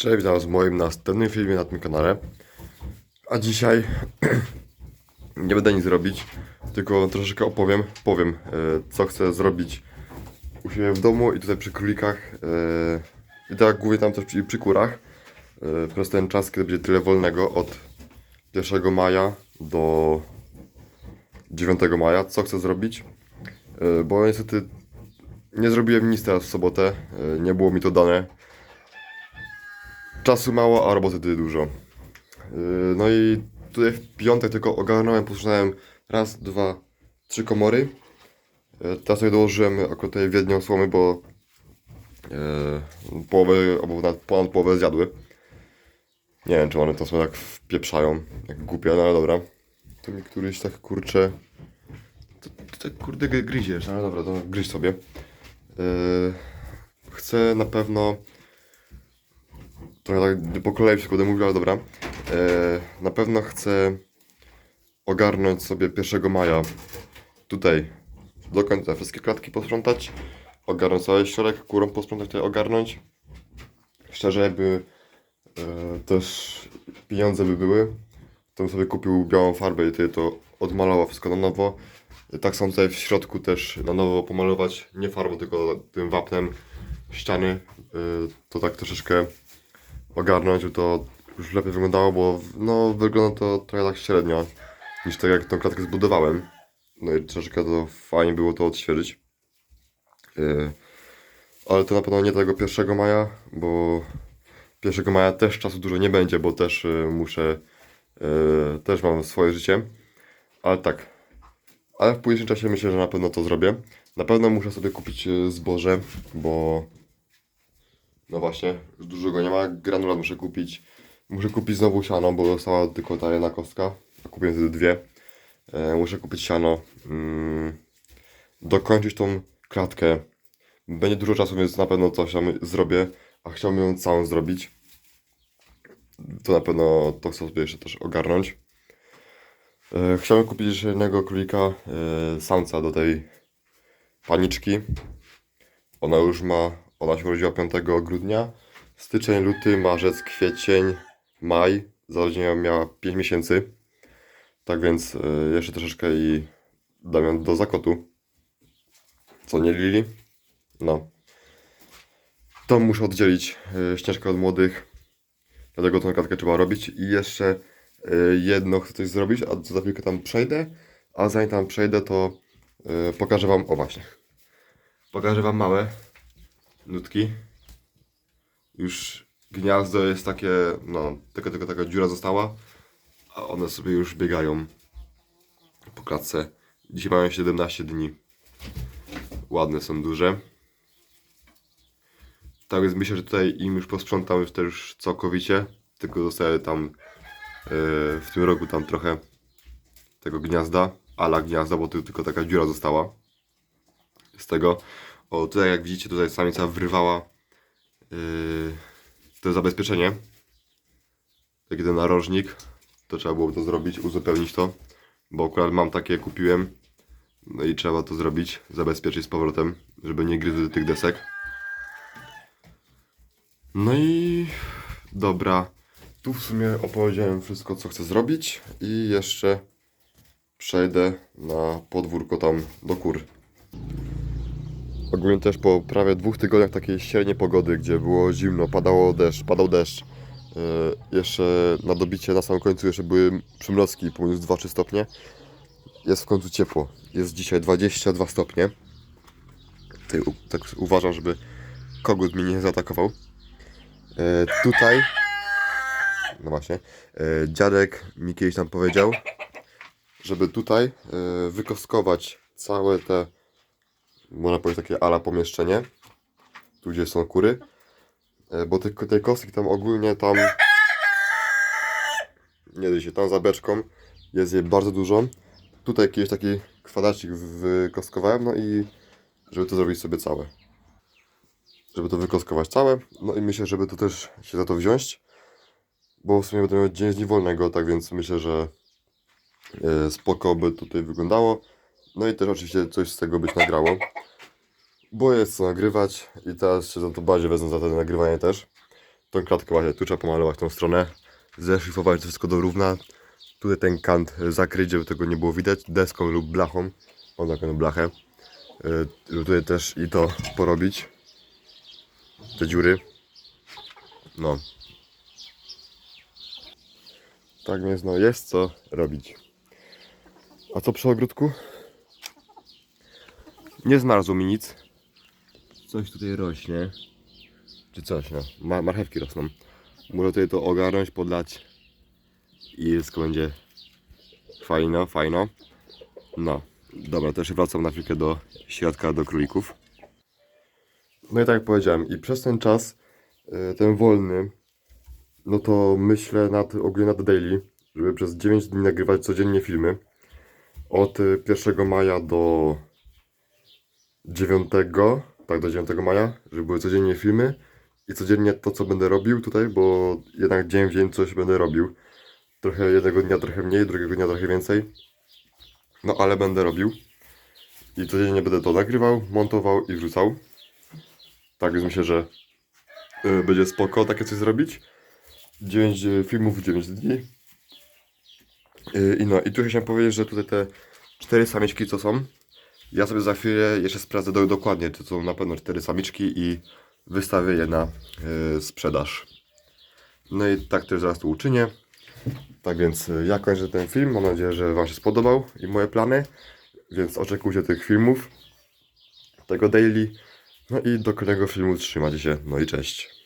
Cześć, witam w moim następnym filmie na tym kanale. A dzisiaj nie będę nic robić, tylko troszeczkę opowiem, powiem e, co chcę zrobić u siebie w domu i tutaj przy królikach. e, I tak głównie tam też przy, przy kurach. E, Przez ten czas, kiedy będzie tyle wolnego od 1 maja do 9 maja, co chcę zrobić. Bo niestety nie zrobiłem nic teraz w sobotę, nie było mi to dane. Czasu mało, a roboty dużo. Yy, No i tutaj w piątek tylko ogarnąłem, posprzątałem raz, dwa, trzy komory. Yy, Teraz sobie dołożyłem akurat tutaj w jedną słomy, bo yy, połowę, albo nawet ponad połowę zjadły. Nie wiem, czy one to sobie tak wpieprzają, jak głupie, no ale dobra. Tu mi któryś tak kurczę... To, to tak kurde gry- gryziesz, no ale dobra, to gryź sobie. Yy, chcę na pewno trochę tak po kolei wszystko będę mówił, ale dobra. E, na pewno chcę ogarnąć sobie 1 maja tutaj do końca wszystkie klatki posprzątać, ogarnąć cały środek, kurą posprzątać, tutaj ogarnąć. Szczerze, jakby e, też pieniądze by były, to bym sobie kupił białą farbę i tutaj to odmalował wszystko na nowo. Tak samo tutaj w środku też na nowo pomalować, nie farbą, tylko tym wapnem ściany. E, to tak troszeczkę ogarnąć, żeby to już lepiej wyglądało, bo no, wygląda to trochę tak średnio niż tak jak tą klatkę zbudowałem. No i troszeczkę to fajnie było to odświeżyć. Yy, ale to na pewno nie tego 1 maja, bo 1 maja też czasu dużo nie będzie, bo też yy, muszę, yy, też mam swoje życie. Ale tak, ale w późniejszym czasie myślę, że na pewno to zrobię. Na pewno muszę sobie kupić zboże, bo no właśnie, już dużo go nie ma. Granulat muszę kupić. Muszę kupić znowu siano, bo została tylko ta jedna kostka. A kupiłem wtedy dwie. E, muszę kupić siano. Mm, dokończyć tą klatkę. Będzie dużo czasu, więc na pewno coś tam zrobię. A chciałbym ją całą zrobić. To na pewno to chcę sobie jeszcze też ogarnąć. E, chciałem kupić jeszcze jednego królika, e, samca do tej paniczki. Ona już ma, ona się urodziła 5 grudnia. Styczeń, luty, marzec, kwiecień, maj. Zarodzenia miała 5 miesięcy. Tak więc y, jeszcze troszeczkę i dam ją do zakotu. Co nie Lili? No. To muszę oddzielić y, ścieżkę od młodych. Dlatego tą klatkę trzeba robić. I jeszcze y, jedno chcę coś zrobić, a za chwilkę tam przejdę. A zanim tam przejdę, to pokażę Wam, o właśnie, Pokażę wam małe nutki. Już gniazdo jest takie, no, tylko, tylko taka dziura została, a one sobie już biegają po klatce. Dzisiaj mają 17 dni. Ładne są, duże. Tak więc myślę, że tutaj im już posprzątam już całkowicie. Tylko zostaje tam yy, w tym roku tam trochę tego gniazda, ala gniazda, bo tu tylko taka dziura została z tego. O, tutaj jak widzicie, tutaj samica wyrwała yy, to zabezpieczenie. Taki ten narożnik. To trzeba było to zrobić, uzupełnić to. Bo akurat mam takie, kupiłem. No i trzeba to zrobić, zabezpieczyć z powrotem, żeby nie gryzły tych desek. No i dobra. Tu w sumie opowiedziałem wszystko, co chcę zrobić. I jeszcze przejdę na podwórko tam do kur. Ogólnie też po prawie dwóch tygodniach takiej średniej pogody, gdzie było zimno, padało deszcz, padał deszcz. Yy, jeszcze na dobicie na samym końcu jeszcze były przymrozki po minus 2-3 stopnie. Jest w końcu ciepło. Jest dzisiaj 22 stopnie. Tutaj tak uważam, żeby kogut mnie nie zaatakował. Yy, tutaj, no właśnie, yy, dziadek mi kiedyś tam powiedział, żeby tutaj wykostkować całe te można powiedzieć takie ala pomieszczenie, tu gdzie są kury, E, bo tej, tej kostki tam ogólnie tam, nie wiem się, tam za beczką jest jej bardzo dużo. Tutaj jakiś taki kwadracik wykostkowałem, no i żeby to zrobić sobie całe. Żeby to wykostkować całe, no i myślę, żeby to też się za to wziąć, bo w sumie będę miał dzień z wolnego, tak więc myślę, że e, spoko by tutaj wyglądało. No i też oczywiście coś z tego być nagrało. Bo jest co nagrywać i teraz się za to bardziej wezmę za to nagrywanie też. tą klatkę właśnie tu trzeba pomalować tą stronę, zeszlifować wszystko do równa. Tutaj ten kant e, zakryć, żeby tego nie było widać, deską lub blachą. Mam taką blachę. E, żeby tutaj też i to porobić. Te dziury. No. Tak więc no jest co robić. A co przy ogródku? Nie znalazło mi nic. Coś tutaj rośnie. Czy coś, no. Ma marchewki rosną. Muszę tutaj to ogarnąć, podlać. I wszystko będzie fajno, fajno. No. Dobra, jeszcze wracam na chwilkę do środka, do królików. No i tak jak powiedziałem, i przez ten czas, y, ten wolny, no to myślę nad, ogólnie nad daily, żeby przez 9 dni nagrywać codziennie filmy. Od y, 1 maja do 9, tak do 9 maja, żeby były codziennie filmy i codziennie to co będę robił tutaj, bo jednak dzień w dzień coś będę robił. Trochę jednego dnia trochę mniej, drugiego dnia trochę więcej. No ale będę robił. I codziennie będę to nagrywał, montował i wrzucał. Tak więc myślę, że y, będzie spoko takie coś zrobić. 9 filmów w 9 dni. Y, I no, i tu chciałem powiedzieć, że tutaj te cztery samiczki co są, ja sobie za chwilę jeszcze sprawdzę do, dokładnie, to są na pewno cztery samiczki i wystawię je na y, sprzedaż. No i tak też zaraz to uczynię. Tak więc y, ja kończę ten film. Mam nadzieję, że Wam się spodobał i moje plany. Więc oczekujcie tych filmów, tego daily. No i do kolejnego filmu trzymajcie się. No i cześć.